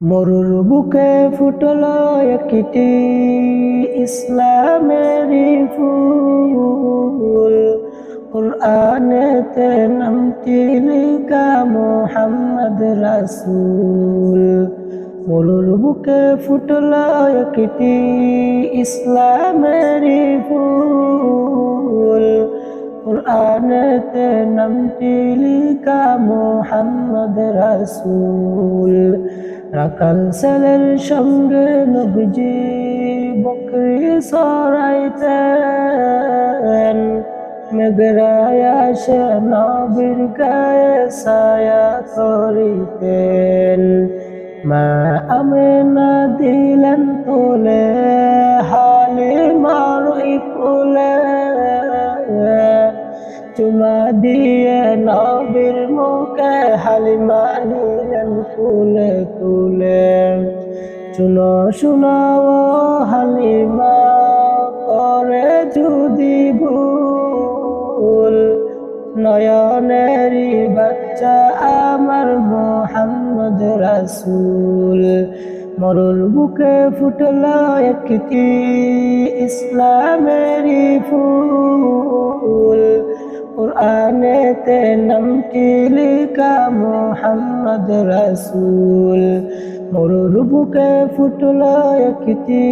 মরুর বুকে ফুটল একটি ইসলামের ফুল। কোরআনেতে নামটি লিখা মোহাম্মদ রাসূল। মরুর বুকে ফুটল একটি ইসলামের ফুল। কোরআনেতে নামটি লিখা মোহাম্মদ রাসূল। রাকাল সেলের সঙ্গে নবজি বকরি সরাইতেন। মেঘরায় আসে নবীর গায়ে সায়া করিতেন। মা আমেনা দিলেন তোলে হালে মারই কোলে চুমা দিয়ে নবীর মুখে হালিমা শুনো শুনাও হালিমা করে যদি ভুল, নয়নেরই বাচ্চা আমার মোহাম্মদ রাসূল। মরুর বুকে ফুটল একটি ইসলামেরই ফুল। কোরআনেতে নামটি লিখা মোহাম্মদ রাসূল? মরুর বুকে ফুটল একটি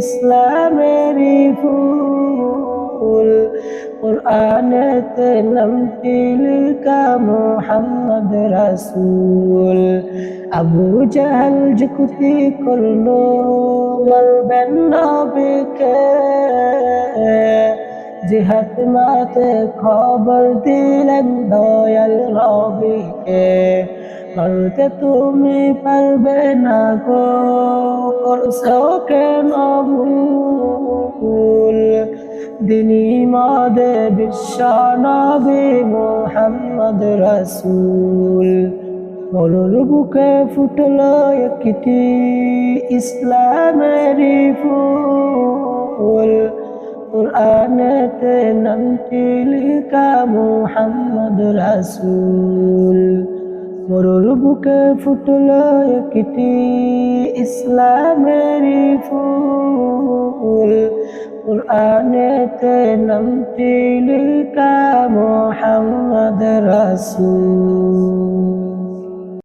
ইসলামেরই ফুল। কোরআনেতে নামটি লিখা মোহাম্মদ রাসূল। আবু জাহাল যুক্তি করল মারবেন নবীকে। জিহাদ মাতে খবর দিলেন দয়াল নবীকে। করতে তুমি পারবে না গো। করছ কেন ভুল? দিনী মদে বিশ্ব নবী মোহাম্মদ রাসূল। মরুর বুকে ফুটল একটি ইসলামেরই ফুল। কোরআনেতে নামটি লিখা মোহাম্মদ রাসূল। মরুর বুকে ফুটল একটি ইসলামের ফুল। কোরআনেতে নামটি লিখা মোহাম্মদ রাসূল।